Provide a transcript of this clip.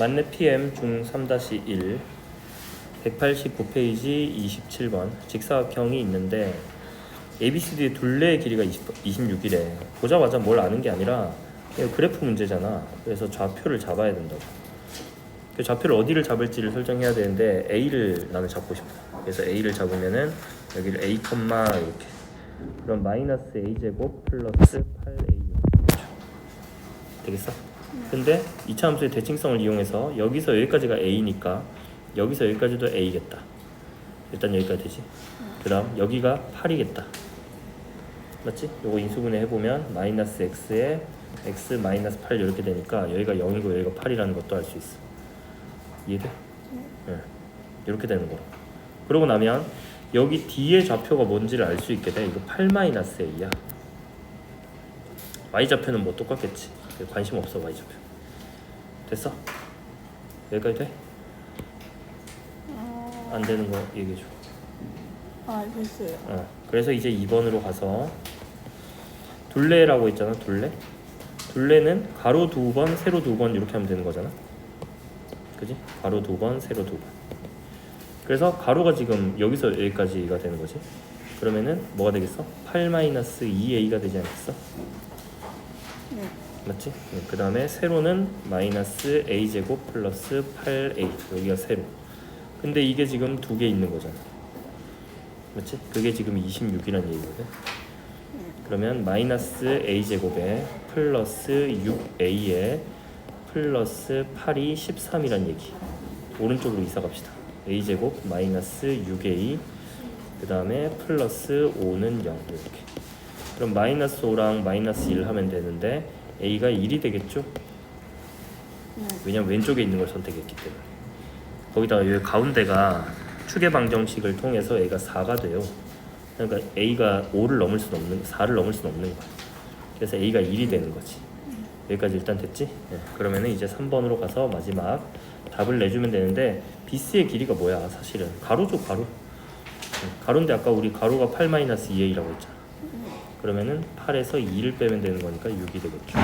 만렙 PM 중 3-1 189페이지 27번 직사각형이 있는데 ABCD의 둘레의 길이가 20, 26이래 보자마자 뭘 아는 게 아니라 그래프 문제잖아. 그래서 좌표를 잡아야 된다고. 그 좌표를 어디를 잡을지를 설정해야 되는데 A를 나는 잡고 싶어. 그래서 A를 잡으면은 여기를 A, 이렇게. 그럼 마이너스 A 제곱 플러스 8A 되겠어? 근데 이차 함수의 대칭성을 이용해서 여기서 여기까지가 A니까 여기서 여기까지도 A겠다. 일단 여기까지 되지. 그 다음 여기가 8이겠다. 맞지? 요거 인수분해 해보면 마이너스 x에 x 마이너스 8 이렇게 되니까 여기가 0이고 여기가 8이라는 것도 알 수 있어. 이해돼? 응. 이렇게 되는 거로. 그러고 나면 여기 D의 좌표가 뭔지를 알 수 있게 돼. 이거 8 마이너스 A야. Y 좌표는 뭐 똑같겠지. 관심 없어 Y 좌표. 됐어? 여기까지 돼? 어, 안 되는 거 얘기해 줘. 아 됐어요. 어. 그래서 이제 2번으로 가서 둘레라고 있잖아. 둘레. 둘레는 가로 두 번, 세로 두 번 이렇게 하면 되는 거잖아. 그지? 가로 두 번, 세로 두 번. 그래서 가로가 지금 여기서 여기까지가 되는 거지. 그러면은 뭐가 되겠어? 8-2a가 되지 않겠어? 네. 맞지? 그 다음에 세로는 마이너스 a 제곱 플러스 8a 여기가 세로. 근데 이게 지금 두 개 있는 거잖아. 맞지? 그게 지금 26이라는 얘기거든. 그러면 마이너스 a 제곱에 플러스 6a에 플러스 8이 13이란 얘기. 오른쪽으로 이사 갑시다. a 제곱 마이너스 6a 그 다음에 플러스 5는 0 이렇게. 그럼 마이너스 5랑 마이너스 1 하면 되는데 a가 1이 되겠죠? 네. 왜냐면 왼쪽에 있는 걸 선택했기 때문에 거기다가 여기 가운데가 추계 방정식을 통해서 a가 4가 돼요 그러니까 a가 5를 넘을 수는 없는 4를 넘을 수는 없는 거야 그래서 a가 1이 되는 거지 여기까지 일단 됐지? 네. 그러면은 이제 3번으로 가서 마지막 답을 내주면 되는데 BC의 길이가 뭐야 사실은 가로죠 가로 네. 가로인데 아까 우리 가로가 8-2a라고 했잖아 그러면은 8에서 2를 빼면 되는 거니까 6이 되겠죠